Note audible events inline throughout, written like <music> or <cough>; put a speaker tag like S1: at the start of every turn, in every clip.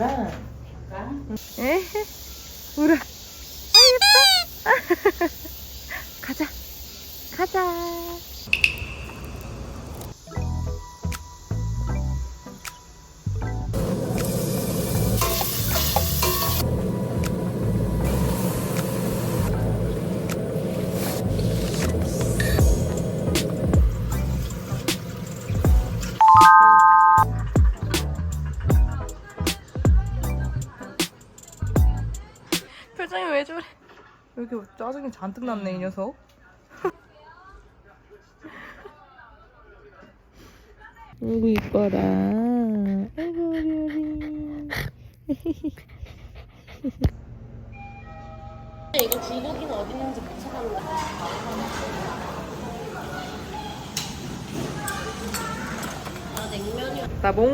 S1: 우라.
S2: 에헤, 우라. 아, 예뻐. <laughs> 여기 짜증이 잔뜩 났네, 이 녀석. 아이고, 이뻐라. 아이고, 우리, 우리.
S1: 이거 줄고기는 어디 있는지 못 찾아보려. 아 냉면이.
S2: 나봉.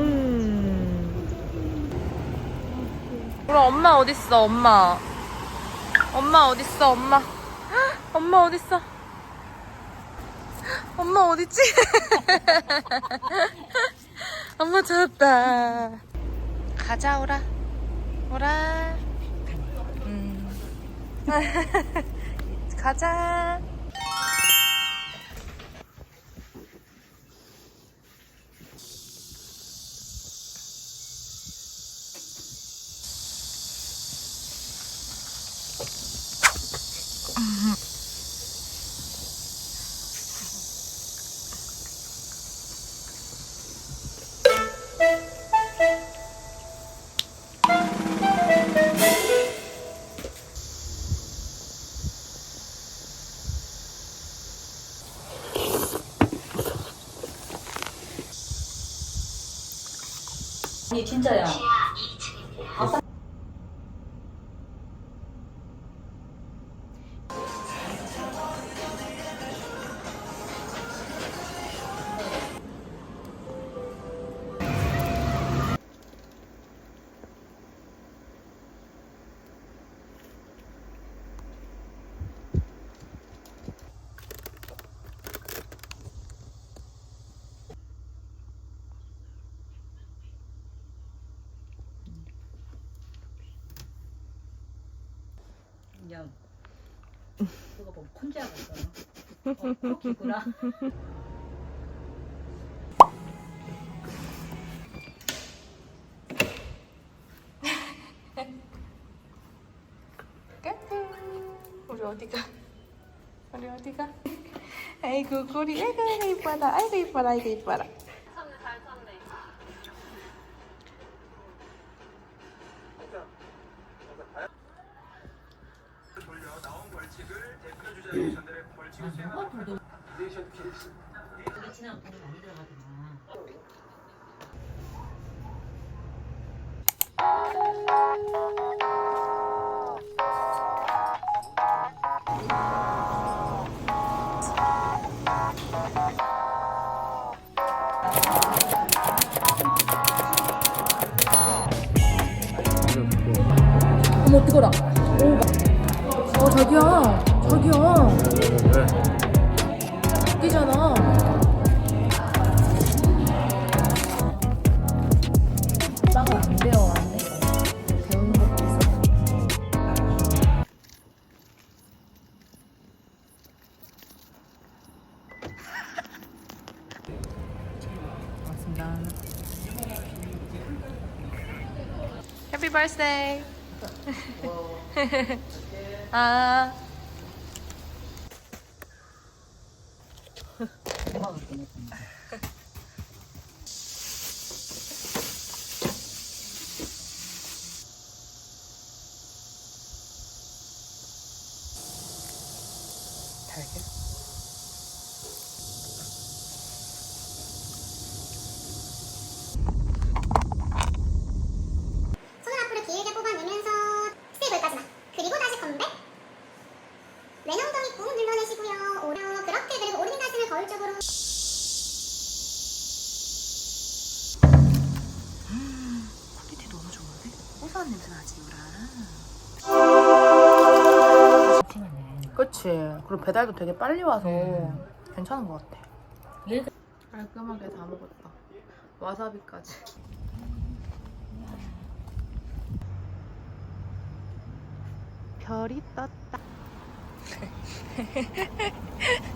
S2: 우리 엄마 어딨어, 엄마. 엄마 어딨어, 엄마. 헉, <gasps> 엄마 어딨어? <gasps> 엄마 어딨지? <laughs> 엄마 찾았다. 가자, 오라. 오라. 음. <laughs> 가자.
S1: 진짜야. 야, 그거 뭐 콘지하고 있어. 어.
S2: 까꿍. <laughs> 우리 어디가? 우리 어디가? 아이고 꼬리 아이고 이뻐라 아이고 이뻐라 아이고 이뻐라
S1: 어머 뜨거라.
S2: 어 자기야 자기야 웃기잖아.
S1: 빵을 안 배워왔네. 배우는 것도 있어.
S2: 고맙습니다. 해피 버스데이 아
S3: ごま油でね。 그리고
S2: 배달도 되게 빨리 와서
S1: 음.
S2: 괜찮은 것 같아.
S1: 그-
S2: 깔끔하게 다 먹었다. 와사비까지. 별이 떴다. <laughs>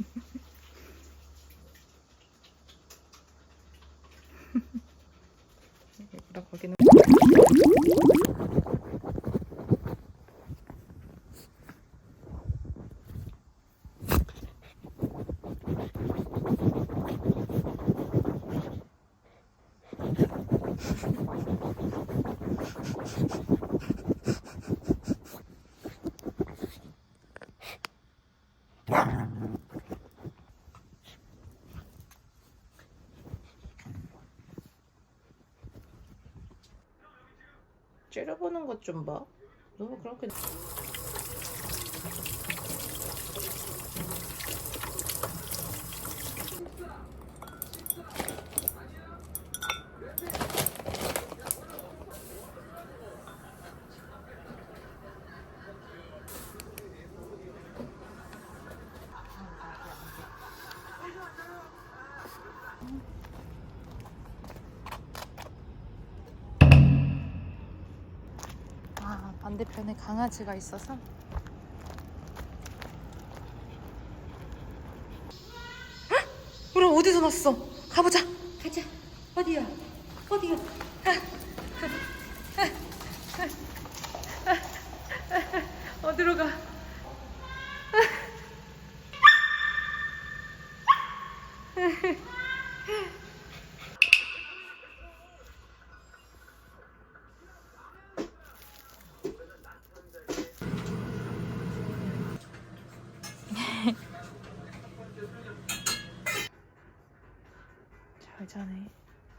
S2: 째려보는 것 좀 봐. 너무 그렇게 아 반대편에 강아지가 있어서 헉! 우리 어디서 났어? 가보자. 가자. 어디야? 어디야? 어디로 가? 잘 자네.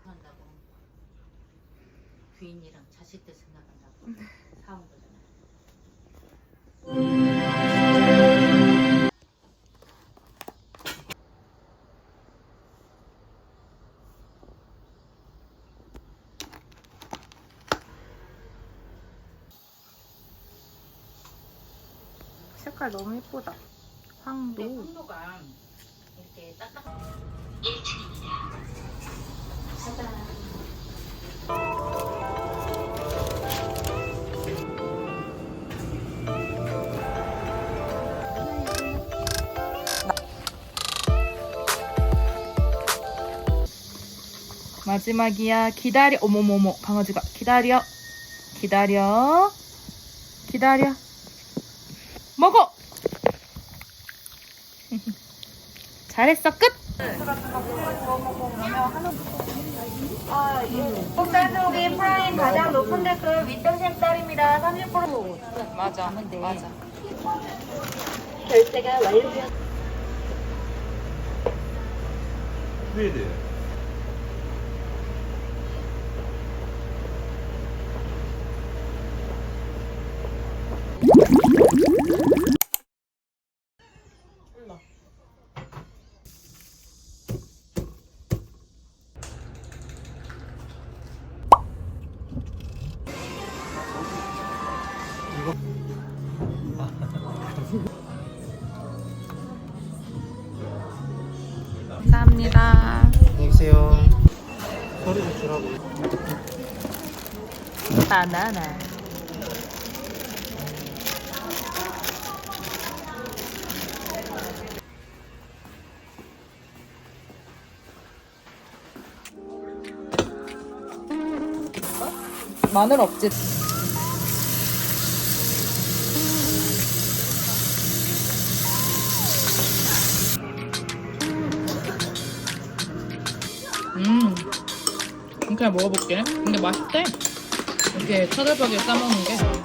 S1: 한다고 부인이랑 자식들 생각한다고 사온 거잖아.
S2: 색깔 너무 예쁘다. 황도.
S1: 근데 황도가 이렇게 딱딱
S2: 마지막이야. 기다려. 어머머머. 강아지가 기다려. 기다려. 기다려. 먹어. <laughs> 잘했어. 끝.
S4: 국산소비 프라임 가장 높은 댓글 윗등심 딸입니다. 30%
S2: 맞아. 맞아.
S4: 결제가 완료되었
S5: 스웨 드
S2: 감사합니다.
S5: 안녕히 계세요 소리 제출하고
S2: 바나나. 마늘 없지? 그냥 먹어볼게. 근데 맛있대. 이렇게 차돌박이에 싸먹는 게.